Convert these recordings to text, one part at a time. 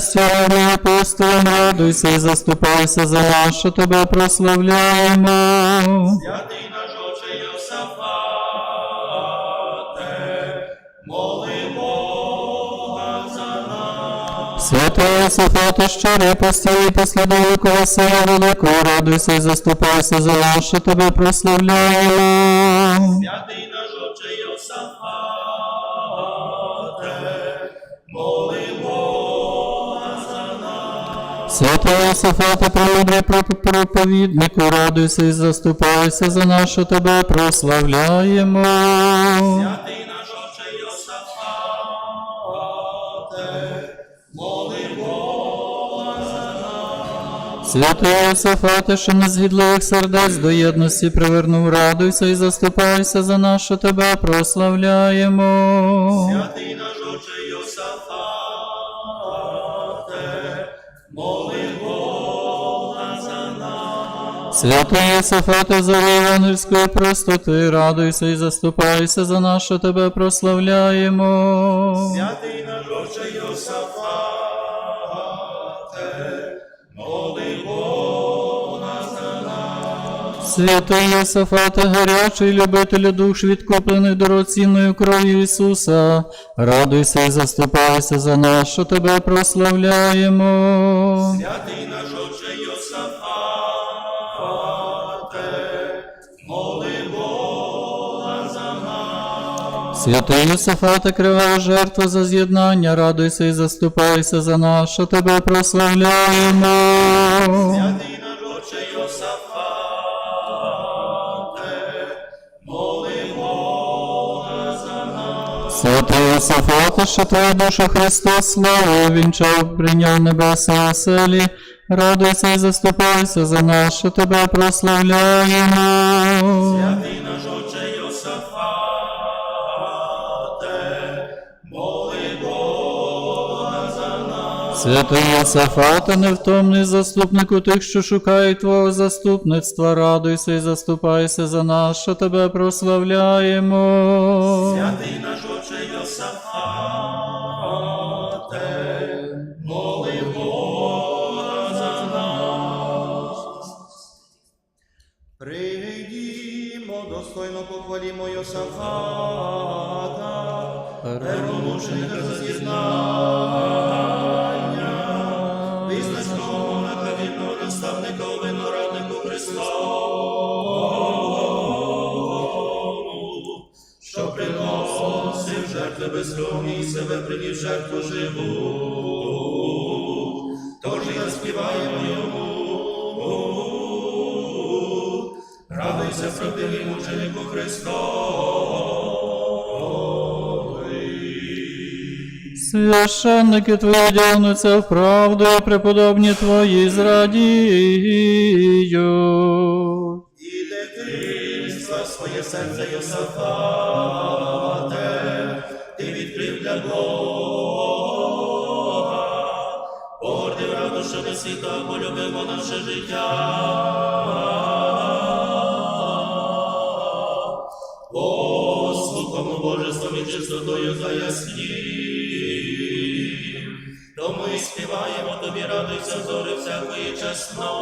Слава апостолам, радуйся і заступайся за нас, що тебе прославляємо. Святий наш Отче Йосафате, моли Бога за нас. Святого Софата, щирий постій, послідовникова сила великого, радуйся і заступайся за нас, що тебе прославляємо. Святий Святого Софата, премудрий проповіднику, радуйся і заступайся за що тебе прославляємо. Святий наш Отче Йосафате, моли Бога за нас. Святого Софата, що незгідливих сердець до єдності привернув, радуйся і заступайся за що тебе прославляємо. Святий нас. Святого Софата, зорі Євангельської простоти, радуйся і заступайся за нас, що тебе прославляємо. Святий наш Отче Йосафате, моли Бога за нас. Святий Софата, гарячий любителю душ, відкуплений дорогоцінною кров'ю Ісуса, радуйся і заступайся за нас, що тебе прославляємо. Святий Святий Йосифата, кривава жертва за з'єднання, радуйся і заступайся за нас, що тебе прославляємо. Святий наш Отче Йосафате, моли за нас. Святий Йосифата, що твою душу Христос славу вінчав, прийняв небеса оселі, радуйся і заступайся за нас, що тебе прославляємо. Святий наш Отче Йосафате, Святий Йосифата, невтомний заступнику тих, що шукають Твого заступництва, радуйся і заступайся за нас, що тебе прославляємо. Святий приносив жертви безкровні і себе приніс жертву живу. Тож я співаємо йому. Радуйся, правдивий мученику Христовий. Священники твої одягнуться в правду, і преподобні твої зрадіють. І дитинства своє серце Йосафате, світа полюбимо наше життя. Послухом Божеством і чистотою заяснів. Тому і співаємо тобі, радуйся, зори всякої чесноти.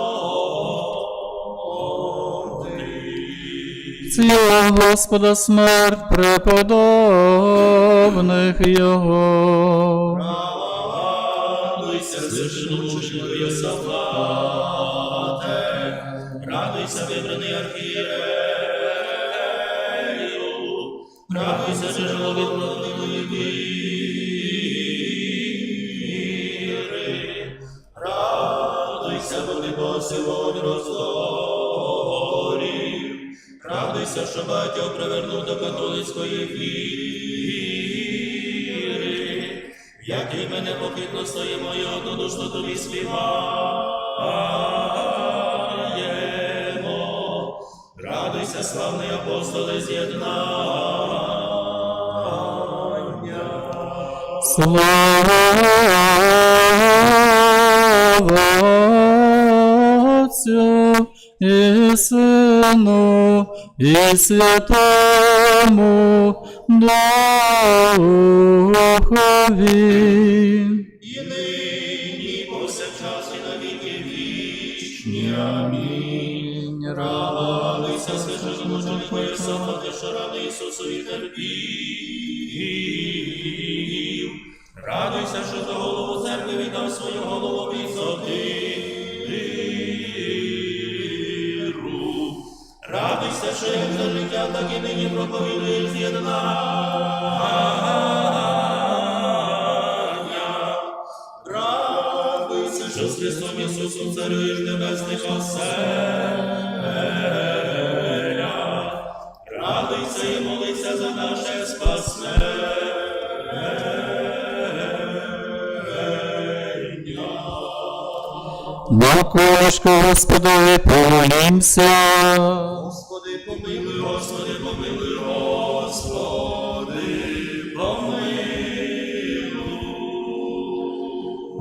Ціла Господа смерть преподобних його. Радуйся, звершенученько радуйся, бо ти посилонь радуйся, що батько привернув до католицької віри, який мене покидно стоїмо і однодушно тобі співаємо. Радуйся, славний апостоле з'єднання. Слава і Сину і Святому Духові. І нині повсякчас і на віки вічні. Амінь. Радуйся, священному Твоє Сафати, що ради Ісусові терпів. Радуйся, що за голову церкви віддав свою так і нині проповідуєш з'єднання. Радуйся, що з Христом Ісусом царюєш небесних оселях. Радуйся і молися за наше спасення. На колишко Господові помолімся.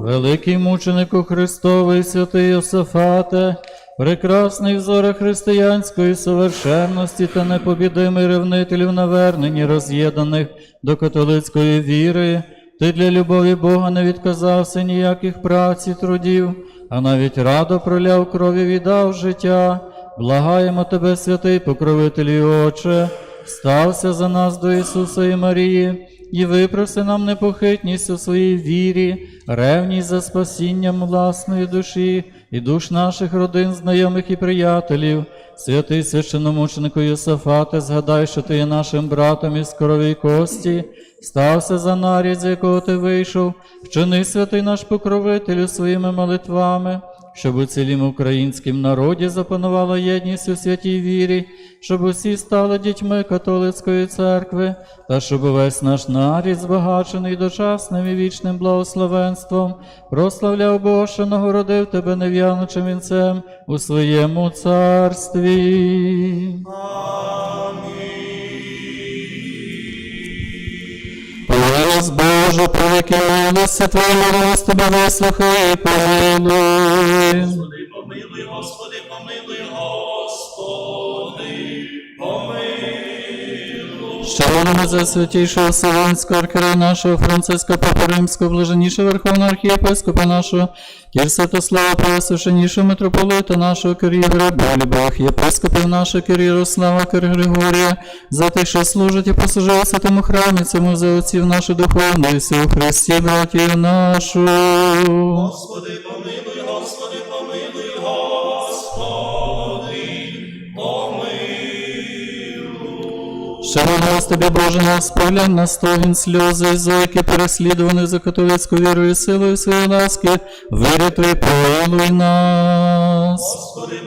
Великий мученику Христовий, святий Йосифате, прекрасний взоре християнської совершенності та непобідимий ревнителів навернені роз'єднаних до католицької віри, ти для любові Бога не відказався ніяких праць і трудів, а навіть радо проляв крові віддав життя. Благаємо тебе, святий покровителі Отче, стався за нас до Ісуса і Марії, і випроси нам непохитність у своїй вірі, ревність за спасінням власної душі і душ наших родин, знайомих і приятелів. Святий священомученику Йосафате, згадай, що ти є нашим братом із крові кості, стався за нарід, з якого ти вийшов, вчини святий наш покровителю своїми молитвами щоб у цілім українськім народі запанувала єдність у святій вірі, щоб усі стали дітьми католицької церкви, та щоб весь наш нарід, збагачений дочасним і вічним благословенством, прославляв що нагородив тебе нев'янучим вінцем у своєму царстві. Помилуй, Боже, які милості Твоєму, милость тебе вислухай і. Помилуй, Щеронимо за святійшого Вселенського архієрея нашого Франциска Папа Римського, блаженнішого Верховного архієпископа нашого, Кір Святослава, Преосвященнішого митрополита нашого болі Бог, єпископів нашого Кир Ярослава, Кир Григорія, за тих, що служать і послужили святому храмі, цьому за отців наших духовних, всі у Христі, братів нашу. Господи, помилуй, Ще нас тобі, Боже, нас справляй на стогін сльози і зойки, переслідуваних за католицьку віру і силою своєї ласки, вирятуй, полонуй нас. Господи,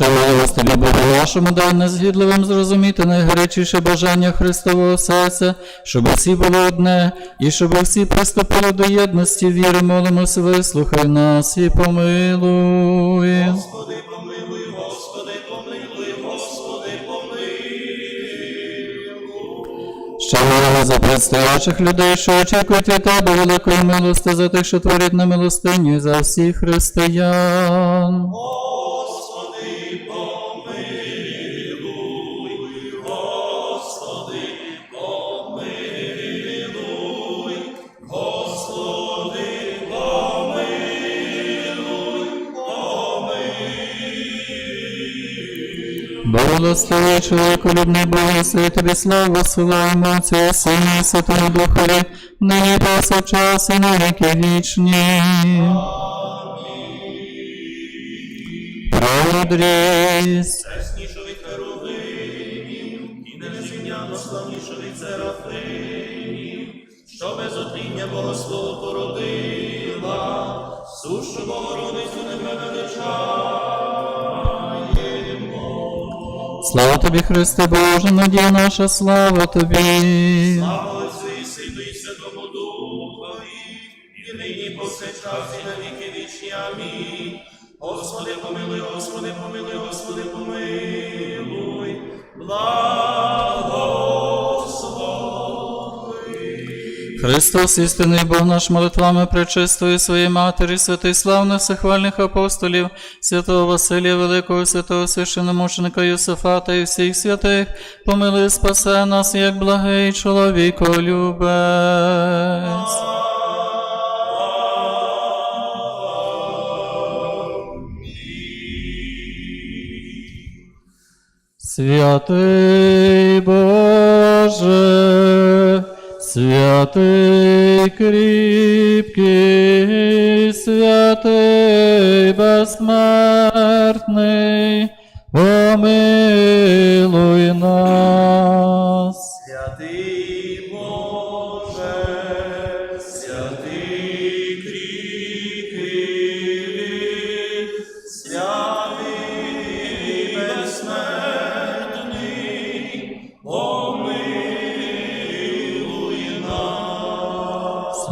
Раз тобі, Боже, вашому дай незгідливим зрозуміти найгарячіше бажання Христового серця, щоб усі було одне, і щоб всі приступили до єдності віри, молимося, вислухай нас і помилуй. Господи, помилуй, Господи, помилуй, Господи, помилуй. Ще молимо за предстоячих людей, що очікують від тебе великої милости за тих, що творять на милостиню, і за всіх християн. Господи, Благослови чоловіку Бога, свій тобі славу, силаємо Отцю, і Сину і Святому Духові, нині повсякчас і на віки вічні. Премудрість. Чеснішу від і незрівняно славнішу від серафимів, що без отління Богослово породила, сушу Богородицю тебе величаємо. Слава тобі, Христе Боже, надія наша, слава тобі. Слава Христос, істинний Бог наш молитвами пречистої своєї Матері, святий славних всехвальних апостолів, святого Василія Великого, святого священомученика Йосифата і всіх святих, помилуй, і спасе нас, як благий чоловіколюбець. Святий Боже, святий кріпкий, святий безсмертний, помилуй нас. Святий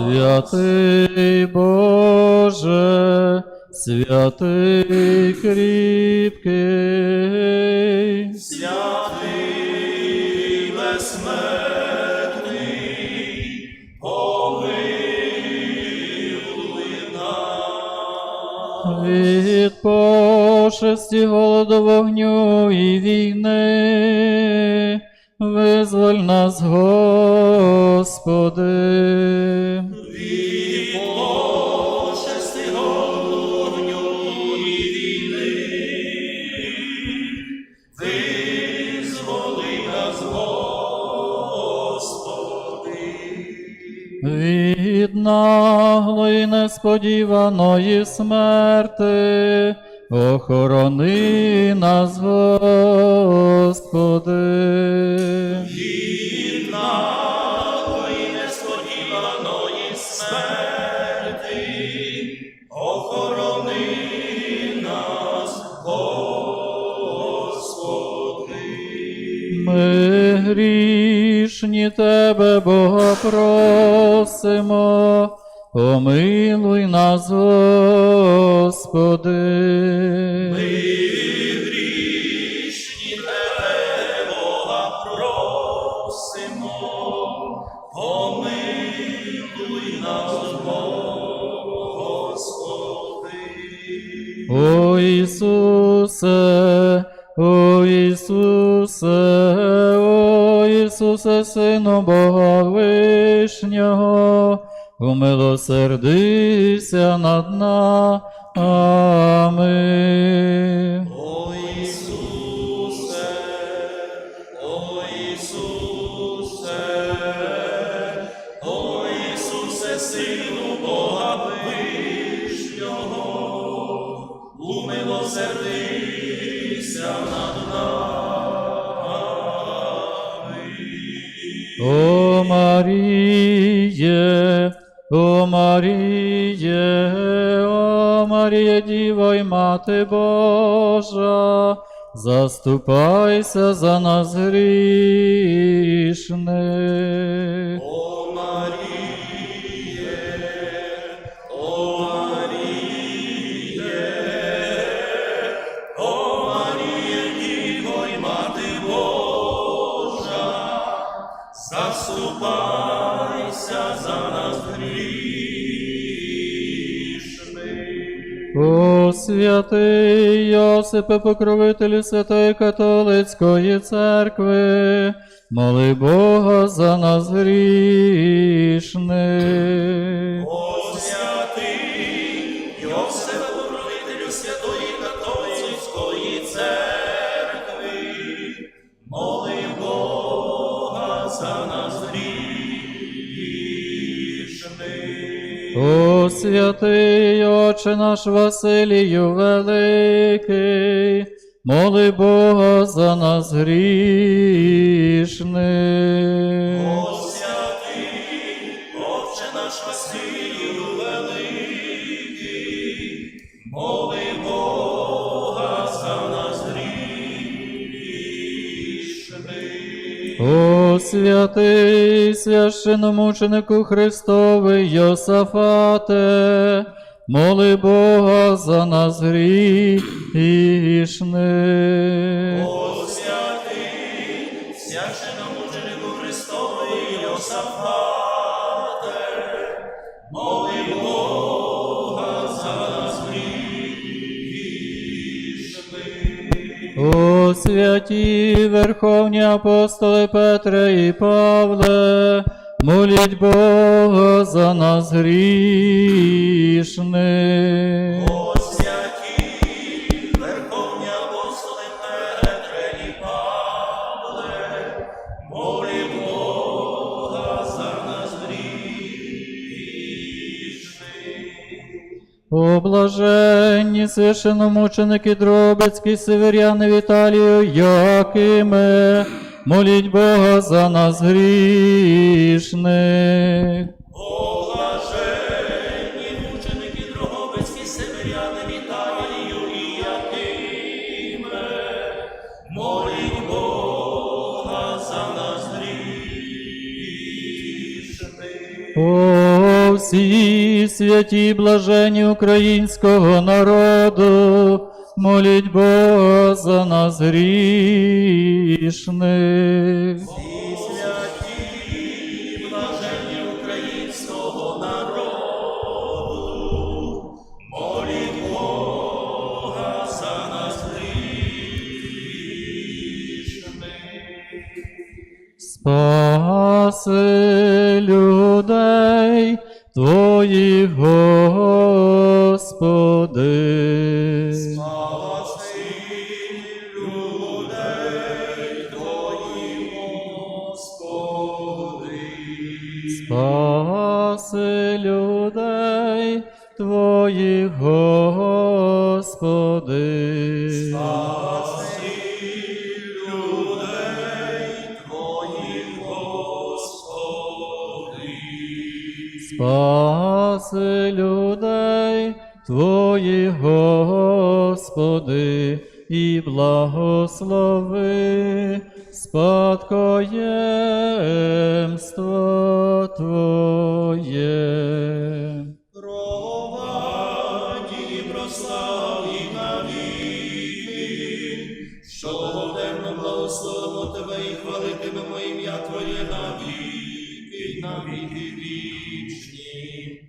Святий Боже, святий кріпкий, Святий безсмертний, помилуй нас. від пошесті голоду вогню і війни, визволь нас, Господи. Від наглої несподіваної смерти, охорони нас, Господи. Грішні Тебе, Бога, просимо, помилуй нас, Господи. Грішні тебе, Бога, просимо, помилуй нас, Господи. О Ісусе, о Ісусе, Ісусе, Сину Бога Вишнього, умилосердися над нами. О Ісусе, о Ісусе, о Ісусе, Сину Бога Вишнього, умилосердися Мати Божа, заступайся за нас грішних. О святий Йосипе, покровителю Святої Католицької церкви, моли Бога за нас грішних. О святий Отче наш Василію Великий, моли Бога за нас грішних. О святий Отче наш Василію Великий, моли Бога за нас грішних. О святий священомученику Христовий Йосафате, моли Бога за нас грішних. Святі верховні апостоли Петре і Павле, моліть Бога за нас грішних. О блаженні священномученики Дробицькі, Северяни Віталію, Якиме, моліть Бога за нас грішних. О блаженні мученики Дрогобицькі, Северяни, Віталію і Якиме, моліть Бога за нас грішних. О всі блажені. І святі, блаженні українського народу, моліть Бога за нас грішних. Спаси людей Твоїх, Господи. Благослови спадкоємство Твоє. Проваді і прославі навіки, що темно благословимо Тебе і хвалитимемо ім'я Твоє навіки, навіки вічні.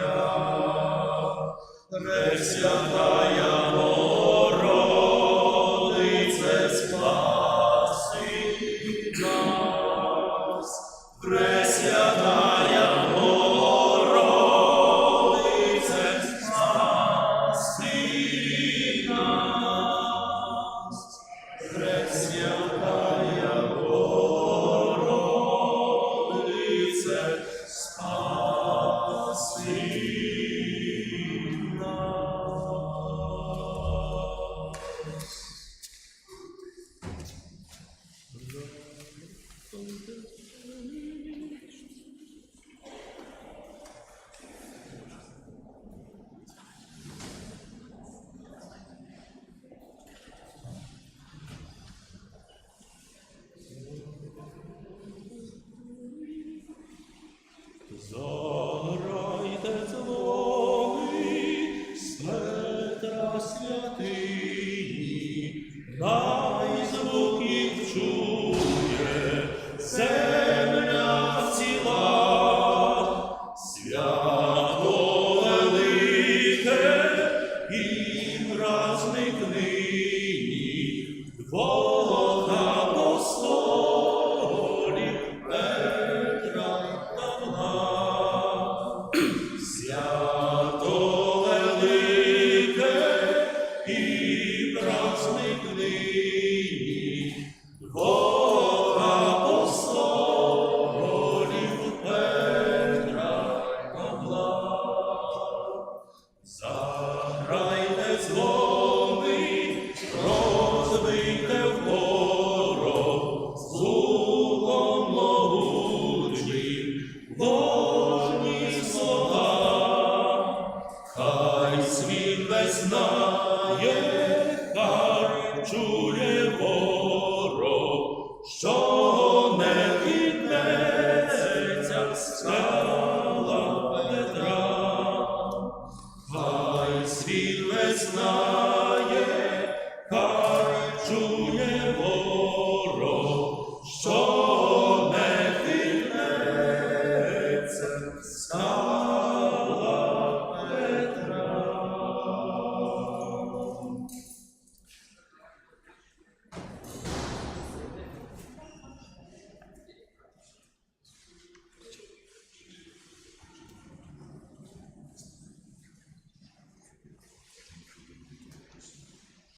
Твоя, Пресвята